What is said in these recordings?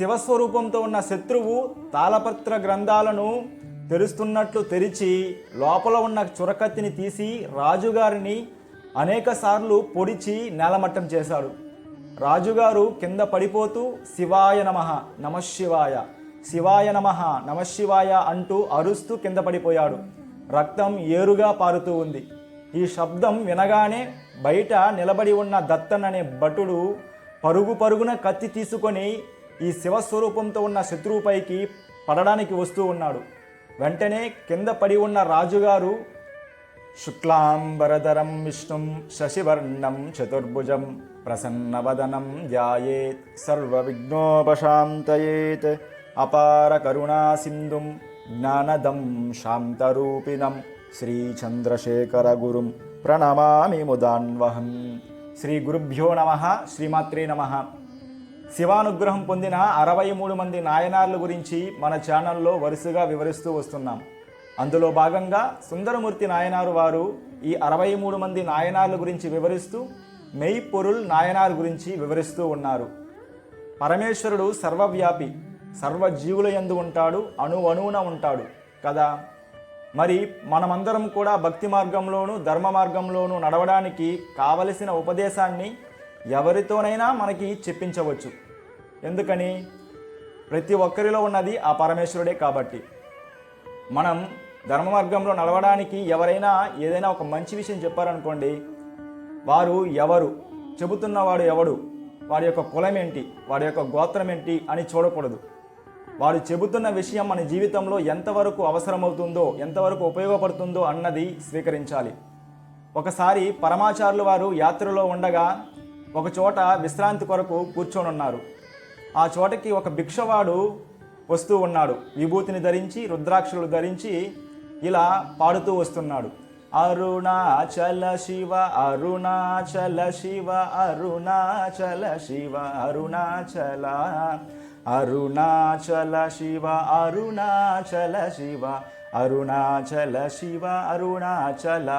శివస్వరూపంతో ఉన్న శత్రువు తాళపత్ర గ్రంథాలను తెరుస్తున్నట్లు తెరిచి లోపల ఉన్న చురకత్తిని తీసి రాజుగారిని అనేకసార్లు పొడిచి నేలమట్టం చేశాడు. రాజుగారు కింద పడిపోతూ శివాయ నమ నమశివాయ శివాయ నమ నమశివాయ అంటూ అరుస్తూ కింద పడిపోయాడు. రక్తం ఏరుగా పారుతూ ఉంది. ఈ శబ్దం వినగానే బయట నిలబడి ఉన్న దత్తన్ అనే భటుడు పరుగు పరుగున కత్తి తీసుకొని ఈ శివస్వరూపంతో ఉన్న శత్రువుపైకి పడడానికి వస్తూ ఉన్నాడు. వెంటనే కింద పడి ఉన్న రాజుగారు శుక్లాంబరధరం విష్ణుం శశివర్ణం చతుర్భుజం ప్రసన్నవదనం ధ్యాయేత్ సర్వవిఘ్నోపశాంతయేత్ అపార కరుణా సింధుం జ్ఞానదం శాంతరూపిణం శ్రీచంద్రశేఖర గురుం ప్రణమామి ముదాన్వహం. శ్రీ గురుభ్యో నమ. శ్రీమాత్రే నమ. శివానుగ్రహం పొందిన అరవై మూడు మంది నాయనార్ల గురించి మన ఛానల్లో వరుసగా వివరిస్తూ వస్తున్నాం. అందులో భాగంగా సుందరమూర్తి నాయనారు వారు ఈ అరవై మూడు మంది నాయనార్ల గురించి వివరిస్తూ మెయ్పొరుల్ నాయనార్ గురించి వివరిస్తూ ఉన్నారు. పరమేశ్వరుడు సర్వవ్యాపి సర్వజీవుల యందు ఉంటాడు అణు అణువున ఉంటాడు కదా? మరి మనమందరం కూడా భక్తి మార్గంలోనూ ధర్మ మార్గంలోనూ నడవడానికి కావలసిన ఉపదేశాన్ని ఎవరితోనైనా మనకి చెప్పించవచ్చు. ఎందుకని? ప్రతి ఒక్కరిలో ఉన్నది ఆ పరమేశ్వరుడే కాబట్టి. మనం ధర్మ మార్గంలో నడవడానికి ఎవరైనా ఏదైనా ఒక మంచి విషయం చెప్పారనుకోండి వారు ఎవరు? చెబుతున్నవాడు ఎవడు? వాడి యొక్క కులం ఏంటి? వాడి యొక్క గోత్రం ఏంటి? అని చూడకూడదు. వారు చెబుతున్న విషయం మన జీవితంలో ఎంతవరకు అవసరమవుతుందో ఎంతవరకు ఉపయోగపడుతుందో అన్నది స్వీకరించాలి. ఒకసారి పరమాచారులు వారు యాత్రలో ఉండగా ఒకచోట విశ్రాంతి కొరకు కూర్చొని ఉన్నారు ఆ చోటకి ఒక భిక్షవాడు వస్తూ ఉన్నాడు. విభూతిని ధరించి రుద్రాక్షలు ధరించి ఇలా పాడుతూ వస్తున్నాడు. అరుణాచల శివ అరుణాచల శివ అరుణాచల శివ అరుణాచల అరుణాచల శివ అరుణాచల శివ అరుణాచల శివ అరుణాచల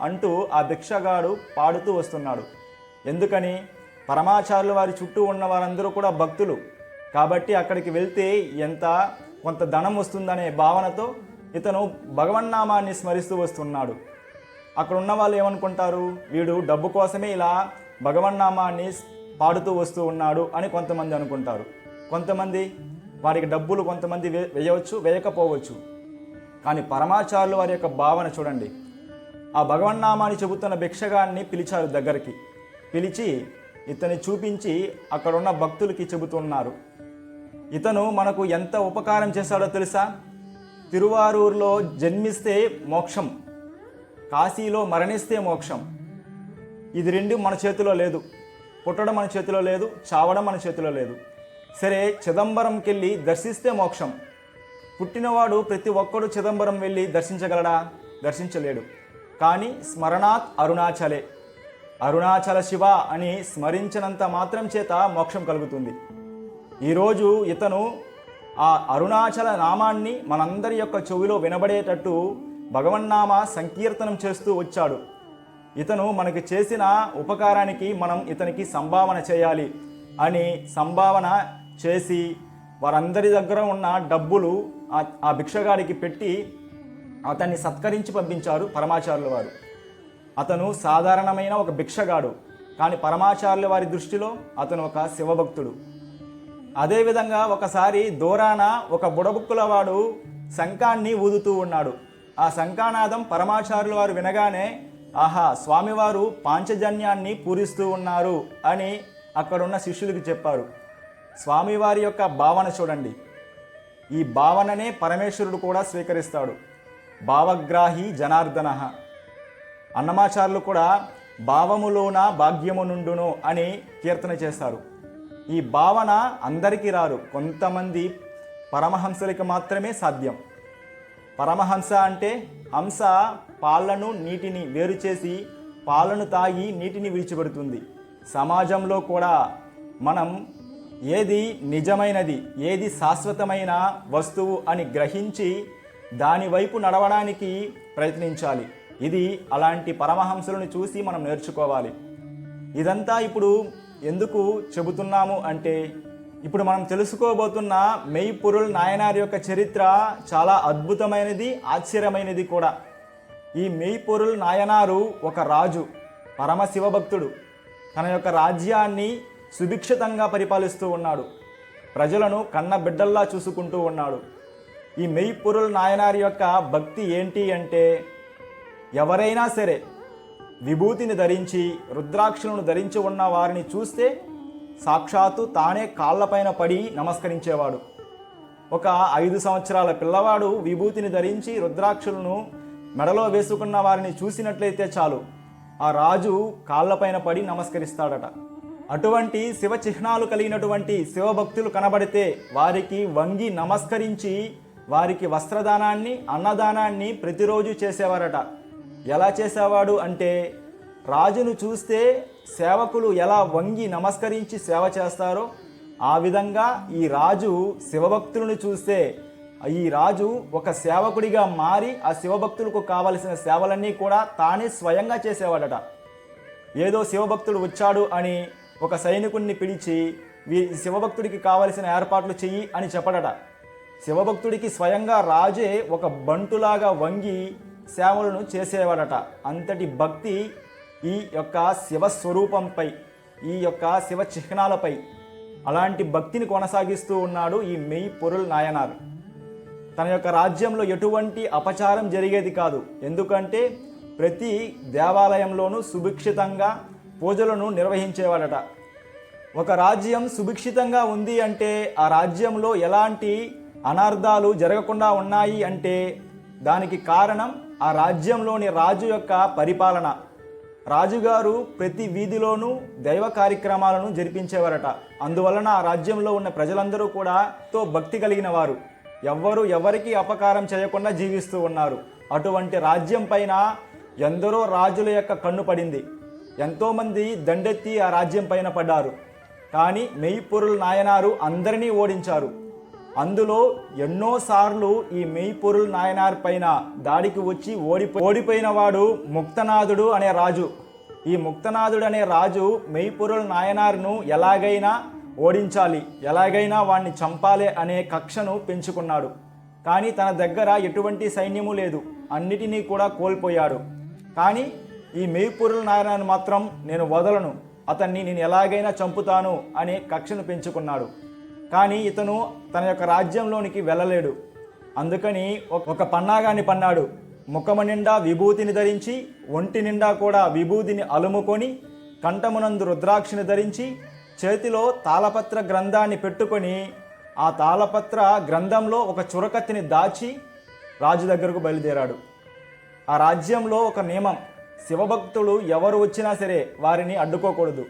అంటూ ఆ భిక్షగాడు పాడుతూ వస్తున్నాడు. ఎందుకని? పరమాచార్యుల వారి చుట్టూ ఉన్న వారందరూ కూడా భక్తులు. కాబట్టి అక్కడికి వెళ్తే ఎంత కొంత ధనం వస్తుందనే భావనతో ఇతను భగవన్నామాన్ని స్మరిస్తూ వస్తున్నాడు. అక్కడ ఉన్న వాళ్ళు ఏమనుకుంటారు? వీడు డబ్బు కోసమే ఇలా భగవన్నామాన్ని పాడుతూ వస్తూ ఉన్నాడు అని కొంతమంది అనుకుంటారు. కొంతమంది వారికి డబ్బులు కొంతమంది వే వేయవచ్చు వేయకపోవచ్చు. కానీ పరమాచారులు వారి యొక్క భావన చూడండి. ఆ భగవన్నామాన్ని చెబుతున్న భిక్షగాన్ని పిలిచారు దగ్గరికి. పిలిచి ఇతన్ని చూపించి అక్కడున్న భక్తులకి చెబుతున్నారు. ఇతను మనకు ఎంత ఉపకారం చేశాడో తెలుసా? తిరువారూరులో జన్మిస్తే మోక్షం కాశీలో మరణిస్తే మోక్షం. ఇది రెండు మన చేతిలో లేదు. పుట్టడం మన చేతిలో లేదు చావడం మన చేతిలో లేదు. సరే చిదంబరంకి వెళ్ళి దర్శిస్తే మోక్షం. పుట్టినవాడు ప్రతి ఒక్కడు చిదంబరం వెళ్ళి దర్శించగలడా? దర్శించలేడు. కానీ స్మరణాత్ అరుణాచలే. అరుణాచల శివ అని స్మరించినంత మాత్రం చేత మోక్షం కలుగుతుంది. ఈరోజు ఇతను ఆ అరుణాచల నామాన్ని మనందరి యొక్క చెవిలో వినబడేటట్టు భగవన్నామ సంకీర్తనం చేస్తూ వచ్చాడు. ఇతను మనకి చేసిన ఉపకారానికి మనం ఇతనికి సంభావన చేయాలి అని సంభావన చేసి వారందరి దగ్గర ఉన్న డబ్బులు ఆ- భిక్షగాడికి పెట్టి అతన్ని సత్కరించి పంపించారు పరమాచారుల వారు. అతను సాధారణమైన ఒక భిక్షగాడు కానీ పరమాచార్యుల వారి దృష్టిలో అతను ఒక శివభక్తుడు. అదేవిధంగా ఒకసారి దూరాన ఒక బుడబుక్కుల వాడు శంఖాన్ని ఊదుతూ ఉన్నాడు. ఆ శంఖానాదం పరమాచార్యుల వారు వినగానే ఆహా స్వామివారు పాంచజన్యాన్ని పూరిస్తూ ఉన్నారు అని అక్కడున్న శిష్యులకు చెప్పారు. స్వామివారి యొక్క భావన చూడండి. ఈ భావననే పరమేశ్వరుడు కూడా స్వీకరిస్తాడు. భావగ్రాహి జనార్దన. అన్నమాచారులు కూడా భావములోన భాగ్యము నుండును అని కీర్తన చేస్తారు. ఈ భావన అందరికీ రారు కొంతమంది పరమహంసలకి మాత్రమే సాధ్యం. పరమహంస అంటే హంస పాలను నీటిని వేరు చేసి పాలను తాగి నీటిని విడిచిపెడుతుంది. సమాజంలో కూడా మనం ఏది నిజమైనది ఏది శాశ్వతమైన వస్తువు అని గ్రహించి దాని వైపు నడవడానికి ప్రయత్నించాలి. ఇది అలాంటి పరమహంసులను చూసి మనం నేర్చుకోవాలి. ఇదంతా ఇప్పుడు ఎందుకు చెబుతున్నాము అంటే ఇప్పుడు మనం తెలుసుకోబోతున్న మెయిపురుల్ నాయనార్ యొక్క చరిత్ర చాలా అద్భుతమైనది ఆశ్చర్యమైనది కూడా. ఈ మెయిపురుల్ నాయనారు ఒక రాజు పరమశివ భక్తుడు తన యొక్క రాజ్యాన్ని సుభిక్షితంగా పరిపాలిస్తూ ఉన్నాడు. ప్రజలను కన్న బిడ్డల్లా చూసుకుంటూ ఉన్నాడు. ఈ మెయిపురుల్ నాయనారి యొక్క భక్తి ఏంటి అంటే ఎవరైనా సరే విభూతిని ధరించి రుద్రాక్షలను ధరించి ఉన్న వారిని చూస్తే సాక్షాత్తు తానే కాళ్ళపైన పడి నమస్కరించేవాడు. ఒక ఐదు సంవత్సరాల పిల్లవాడు విభూతిని ధరించి రుద్రాక్షలను మెడలో వేసుకున్న వారిని చూసినట్లయితే చాలు. ఆ రాజు కాళ్ళపైన పడి నమస్కరిస్తాడట. అటువంటి శివ చిహ్నాలు కలిగినటువంటి శివభక్తులు కనబడితే వారికి వంగి నమస్కరించి వారికి వస్త్రదానాన్ని అన్నదానాన్ని ప్రతిరోజు చేసేవారట. ఎలా చేసేవాడు అంటే రాజును చూస్తే సేవకులు ఎలా వంగి నమస్కరించి సేవ చేస్తారో ఆ విధంగా ఈ రాజు శివభక్తులను చూస్తే ఈ రాజు ఒక సేవకుడిగా మారి ఆ శివభక్తులకు కావలసిన సేవలన్నీ కూడా తానే స్వయంగా చేసేవాడట. ఏదో శివభక్తుడు వచ్చాడు అని ఒక సైనికుడిని పిలిచి వీ శివభక్తుడికి కావలసిన ఏర్పాట్లు చెయ్యి అని చెప్పడట. శివభక్తుడికి స్వయంగా రాజే ఒక బంటులాగా వంగి సేవలను చేసేవాడట. అంతటి భక్తి ఈ యొక్క శివస్వరూపంపై ఈ యొక్క శివ చిహ్నాలపై అలాంటి భక్తిని కొనసాగిస్తూ ఉన్నాడు ఈ మెయి పొరుల్ నాయనార్. తన యొక్క రాజ్యంలో ఎటువంటి అపచారం జరిగేది కాదు. ఎందుకంటే ప్రతి దేవాలయంలోనూ సుభిక్షితంగా పూజలను నిర్వహించేవాడట. ఒక రాజ్యం సుభిక్షితంగా ఉంది అంటే ఆ రాజ్యంలో ఎలాంటి అనార్థాలు జరగకుండా ఉన్నాయి అంటే దానికి కారణం ఆ రాజ్యంలోని రాజు యొక్క పరిపాలన. రాజుగారు ప్రతి వీధిలోనూ దైవ కార్యక్రమాలను జరిపించేవారట. అందువలన ఆ రాజ్యంలో ఉన్న ప్రజలందరూ కూడా తో భక్తి కలిగిన వారు ఎవ్వరు ఎవరికి అపకారం చేయకుండా జీవిస్తూ ఉన్నారు. అటువంటి రాజ్యం పైన ఎందరో రాజుల యొక్క కన్ను పడింది. ఎంతోమంది దండెత్తి ఆ రాజ్యం పైన పడ్డారు. కానీ మెయిపురుల నాయనారు అందరినీ ఓడించారు. అందులో ఎన్నోసార్లు ఈ మెయ్పొరుల్ నాయనార్ పైన దాడికి వచ్చి ఓడిపో ఓడిపోయిన వాడు ముక్తనాథుడు అనే రాజు. ఈ ముక్తనాథుడు అనే రాజు మెయ్పొరుల్ నాయనార్ను ఎలాగైనా ఓడించాలి ఎలాగైనా వాణ్ణి చంపాలి అనే కక్షను పెంచుకున్నాడు. కానీ తన దగ్గర ఎటువంటి సైన్యము లేదు అన్నిటినీ కూడా కోల్పోయాడు. కానీ ఈ మెయ్పొరుల్ నాయనార్ను మాత్రం నేను వదలను అతన్ని నేను ఎలాగైనా చంపుతాను అనే కక్షను పెంచుకున్నాడు. కానీ ఇతను తన యొక్క రాజ్యంలోనికి వెళ్ళలేడు. అందుకని ఒక- పన్నాగాన్ని పన్నాడు. ముఖము నిండా విభూతిని ధరించి ఒంటి నిండా కూడా విభూతిని అలుముకొని కంఠమునందు రుద్రాక్షిని ధరించి చేతిలో తాళపత్ర గ్రంథాన్ని పెట్టుకొని ఆ తాళపత్ర గ్రంథంలో ఒక చురకత్తిని దాచి రాజు దగ్గరకు బయలుదేరాడు. ఆ రాజ్యంలో ఒక నియమం శివభక్తులు ఎవరు వచ్చినా సరే వారిని అడ్డుకోకూడదు.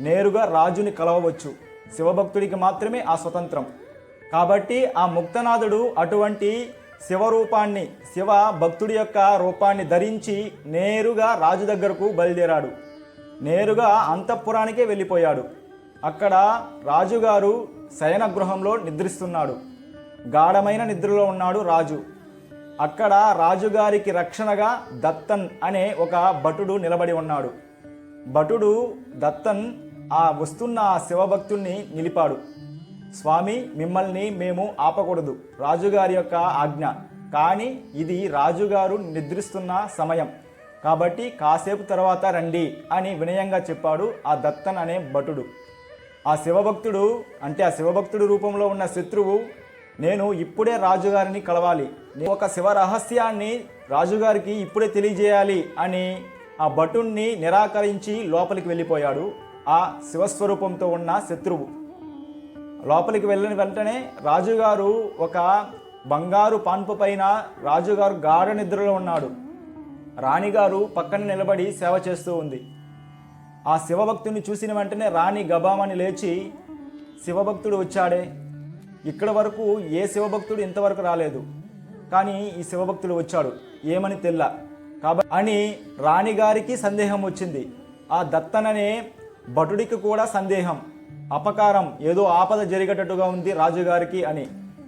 నేరుగా రాజుని కలవవచ్చు. శివభక్తుడికి మాత్రమే ఆ స్వతంత్రం. కాబట్టి ఆ ముక్తనాథుడు అటువంటి శివరూపాన్ని శివ భక్తుడి యొక్క రూపాన్ని ధరించి నేరుగా రాజు దగ్గరకు బయలుదేరాడు. నేరుగా అంతఃపురానికే వెళ్ళిపోయాడు. అక్కడ రాజుగారు శయన గృహంలో నిద్రిస్తున్నాడు. గాఢమైన నిద్రలో ఉన్నాడు రాజు. అక్కడ రాజుగారికి రక్షణగా దత్తన్ అనే ఒక భటుడు నిలబడి ఉన్నాడు. భటుడు దత్తన్ ఆ వస్తున్న ఆ శివభక్తుణ్ణి నిలిపాడు. స్వామి మిమ్మల్ని మేము ఆపకూడదు. రాజుగారి యొక్క ఆజ్ఞ. కానీ ఇది రాజుగారు నిద్రిస్తున్న సమయం. కాబట్టి కాసేపు తర్వాత రండి అని వినయంగా చెప్పాడు ఆ దత్తన్ అనే భటుడు. ఆ శివభక్తుడు అంటే ఆ శివభక్తుడు రూపంలో ఉన్న శత్రువు నేను ఇప్పుడే రాజుగారిని కలవాలి. నేను ఒక శివ రహస్యాన్ని రాజుగారికి ఇప్పుడే తెలియజేయాలి అని ఆ భటుణ్ణి నిరాకరించి లోపలికి వెళ్ళిపోయాడు. ఆ శివస్వరూపంతో ఉన్న శత్రువు. లోపలికి వెళ్ళిన వెంటనే రాజుగారు ఒక బంగారు పాన్పు పైన రాజుగారు గాఢ నిద్రలో ఉన్నాడు. రాణిగారు పక్కన నిలబడి సేవ చేస్తూ ఉంది. ఆ శివభక్తుని చూసిన వెంటనే రాణి గబామని లేచి శివభక్తుడు వచ్చాడే. ఇక్కడ వరకు ఏ శివభక్తుడు ఇంతవరకు రాలేదు. కానీ ఈ శివభక్తుడు వచ్చాడు. ఏమని తెల్ల. కాబట్టి అని రాణిగారికి సందేహం వచ్చింది. ఆ దత్తననే భటుడికి కూడా సందేహం అపకారం ఏదో ఆపద జరిగేటట్టుగా ఉంది రాజుగారికి అని.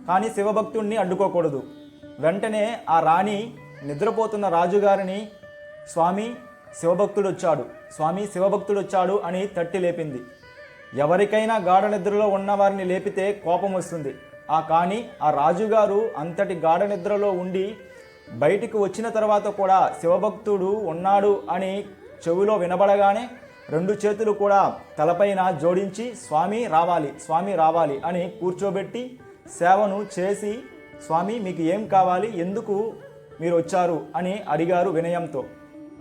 కానీ శివభక్తుడిని అడ్డుకోకూడదు. వెంటనే ఆ రాణి నిద్రపోతున్న రాజుగారిని స్వామి శివభక్తుడు వచ్చాడు స్వామి శివభక్తుడు వచ్చాడు అని తట్టి లేపింది. ఎవరికైనా గాఢ నిద్రలో ఉన్నవారిని లేపితే కోపం వస్తుంది. ఆ కానీ ఆ రాజుగారు అంతటి గాఢ నిద్రలో ఉండి బయటికి వచ్చిన తర్వాత కూడా శివభక్తుడు ఉన్నాడు అని చెవిలో వినబడగానే రెండు చేతులు కూడా తలపైన జోడించి స్వామి రావాలి స్వామి రావాలి అని కూర్చోబెట్టి సేవను చేసి స్వామి మీకు ఏం కావాలి? ఎందుకు మీరు వచ్చారు? అని అడిగారు వినయంతో.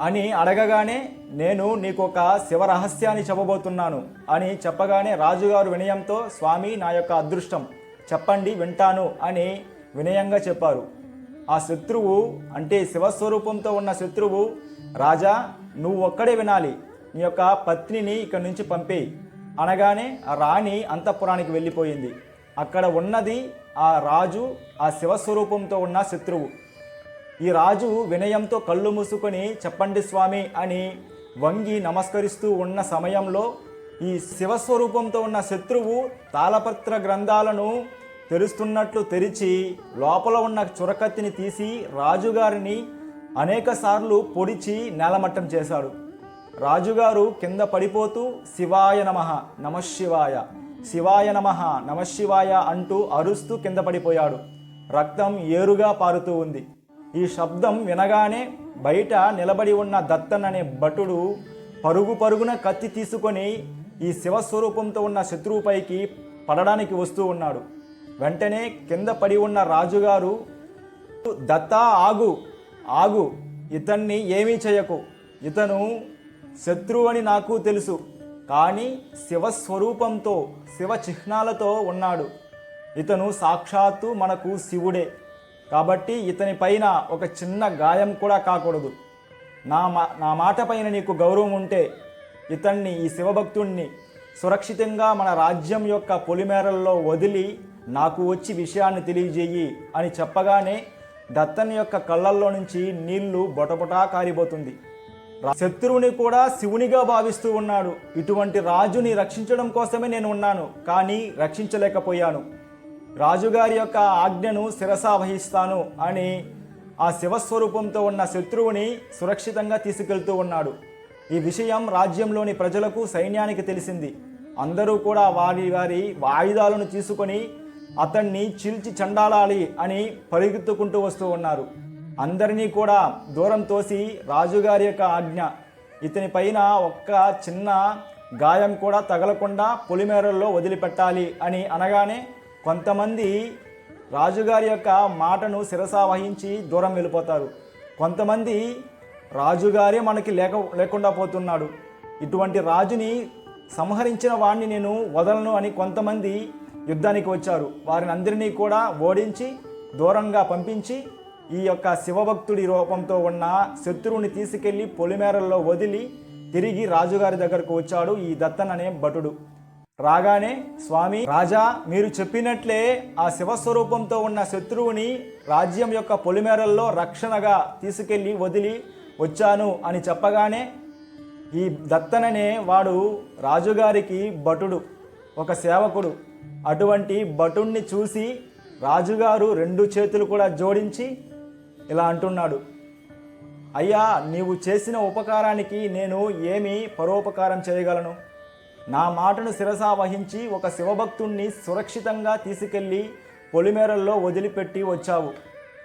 అని అడగగానే నేను నీకు ఒక శివరహస్యాన్ని చెప్పబోతున్నాను అని చెప్పగానే రాజుగారు వినయంతో స్వామి నా యొక్క అదృష్టం చెప్పండి వింటాను అని వినయంగా చెప్పారు. ఆ శత్రువు అంటే శివస్వరూపంతో ఉన్న శత్రువు రాజా నువ్వు ఒక్కడే వినాలి. నీ యొక్క పత్నిని ఇక్కడి నుంచి పంపేయి. అనగానే ఆ రాణి అంతఃపురానికి వెళ్ళిపోయింది. అక్కడ ఉన్నది ఆ రాజు ఆ శివస్వరూపంతో ఉన్న శత్రువు. ఈ రాజు వినయంతో కళ్ళు మూసుకొని చెప్పండి స్వామి అని వంగి నమస్కరిస్తూ ఉన్న సమయంలో ఈ శివస్వరూపంతో ఉన్న శత్రువు తాళపత్ర గ్రంథాలను తెరుస్తున్నట్లు తెరిచి లోపల ఉన్న చురకత్తిని తీసి రాజుగారిని అనేకసార్లు పొడిచి నేలమట్టం చేశాడు. రాజుగారు కింద పడిపోతూ శివాయ నమ నమశివాయ శివాయ. నమ నమశివాయ అంటూ అరుస్తూ కింద పడిపోయాడు. రక్తం ఏరుగా పారుతూ ఉంది. ఈ శబ్దం వినగానే బయట నిలబడి ఉన్న దత్తన్ అనే భటుడు పరుగు పరుగున కత్తి తీసుకొని ఈ శివస్వరూపంతో ఉన్న శత్రువుపైకి పడడానికి వస్తూ ఉన్నాడు. వెంటనే కింద పడి ఉన్న రాజుగారు దత్తా ఆగు ఆగు ఇతన్ని ఏమీ చేయకు. ఇతను శత్రువు అని నాకు తెలుసు. కానీ శివస్వరూపంతో శివ చిహ్నాలతో ఉన్నాడు. ఇతను సాక్షాత్తు మనకు శివుడే. కాబట్టి ఇతని పైన ఒక చిన్న గాయం కూడా కాకూడదు. నా మా నా మాట పైన నీకు గౌరవం ఉంటే ఇతన్ని ఈ శివభక్తుణ్ణి సురక్షితంగా మన రాజ్యం యొక్క పొలిమేరల్లో వదిలి నాకు వచ్చి విషయాన్ని తెలియజేయి అని చెప్పగానే దత్తన్ యొక్క కళ్ళల్లో నుంచి నీళ్ళు బొటబొటా కారిపోతుంది. శత్రువుని కూడా శివునిగా భావిస్తూ ఉన్నాడు. ఇటువంటి రాజుని రక్షించడం కోసమే నేను ఉన్నాను కానీ రక్షించలేకపోయాను. రాజుగారి యొక్క ఆజ్ఞను శిరసావహిస్తాను అని ఆ శివస్వరూపంతో ఉన్న శత్రువుని సురక్షితంగా తీసుకెళ్తూ ఉన్నాడు. ఈ విషయం రాజ్యంలోని ప్రజలకు సైన్యానికి తెలిసింది. అందరూ కూడా వారి వారి ఆయుధాలను తీసుకొని అతన్ని చీల్చి చండాలాలి అని పరిగెత్తుకుంటూ వస్తూ ఉన్నారు. అందరినీ కూడా దూరం తోసి రాజుగారి యొక్క ఆజ్ఞ. ఇతని పైన ఒక్క చిన్న గాయం కూడా తగలకుండా పొలిమేరల్లో వదిలిపెట్టాలి అని అనగానే కొంతమంది రాజుగారి యొక్క మాటను శిరసా వహించి దూరం వెళ్ళిపోతారు. కొంతమంది రాజుగారే మనకి లేక లేకుండా పోతున్నాడు. ఇటువంటి రాజుని సంహరించిన వాడిని నేను వదలను అని కొంతమంది యుద్ధానికి వచ్చారు. వారిని అందరినీ కూడా ఓడించి దూరంగా పంపించి ఈ యొక్క శివభక్తుడి రూపంతో ఉన్న శత్రువుని తీసుకెళ్ళి పొలిమేరల్లో వదిలి తిరిగి రాజుగారి దగ్గరకు వచ్చాడు ఈ దత్తన్ అనే భటుడు. రాగానే స్వామి రాజా మీరు చెప్పినట్లే ఆ శివస్వరూపంతో ఉన్న శత్రువుని రాజ్యం యొక్క పొలిమేరల్లో రక్షణగా తీసుకెళ్ళి వదిలి వచ్చాను అని చెప్పగానే ఈ దత్తననే వాడు రాజుగారికి భటుడు ఒక సేవకుడు. అటువంటి భటుణ్ణి చూసి రాజుగారు రెండు చేతులు కూడా జోడించి ఇలా అంటున్నాడు. అయ్యా నీవు చేసిన ఉపకారానికి నేను ఏమి పరోపకారం చేయగలను? నా మాటను శిరసా వహించి ఒక శివభక్తుణ్ణి సురక్షితంగా తీసుకెళ్ళి పొలిమేరల్లో వదిలిపెట్టి వచ్చావు.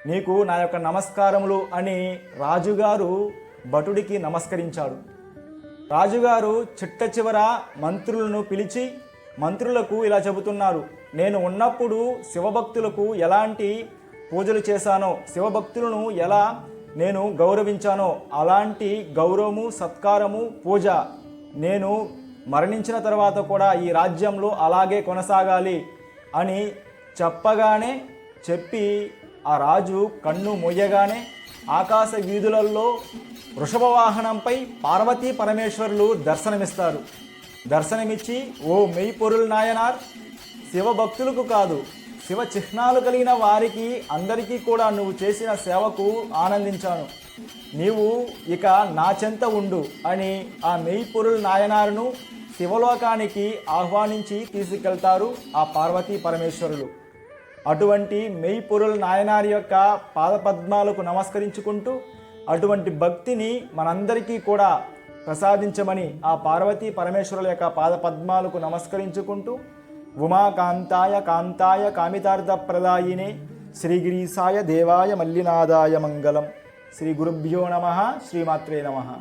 నీకు నా యొక్క నమస్కారములు అని రాజుగారు భటుడికి నమస్కరించాడు. రాజుగారు చిట్ట చివర మంత్రులను పిలిచి మంత్రులకు ఇలా చెబుతున్నారు. నేను ఉన్నప్పుడు శివభక్తులకు ఎలాంటి పూజలు చేశానో శివభక్తులను ఎలా నేను గౌరవించానో అలాంటి గౌరవము సత్కారము పూజ నేను మరణించిన తర్వాత కూడా ఈ రాజ్యంలో అలాగే కొనసాగాలి అని చెప్పగానే చెప్పి ఆ రాజు కన్ను మొయ్యగానే ఆకాశ వీధులలో వృషభ వాహనంపై పార్వతీ పరమేశ్వరులు దర్శనమిస్తారు. దర్శనమిచ్చి ఓ మెయి పొరుల నాయనార్ శివభక్తులకు కాదు శివ చిహ్నాలు కలిగిన వారికి అందరికీ కూడా నువ్వు చేసిన సేవకు ఆనందించాను. నీవు ఇక నా చెంత ఉండు అని ఆ మెయిపురుల నాయనారును శివలోకానికి ఆహ్వానించి తీసుకెళ్తారు ఆ పార్వతీ పరమేశ్వరులు. అటువంటి మెయిపురుల నాయనారి యొక్క పాదపద్మాలకు నమస్కరించుకుంటూ అటువంటి భక్తిని మనందరికీ కూడా ప్రసాదించమని ఆ పార్వతీ పరమేశ్వరుల యొక్క పాదపద్మాలకు నమస్కరించుకుంటూ ఉమాకాంతాయ కాంతాయ కామితార్థప్రదాయినే శ్రీగిరీసాయ దేవాయ మల్లినాదాయ మంగళం. శ్రీ గురుభ్యో నమ. శ్రీమాత్రే నమ.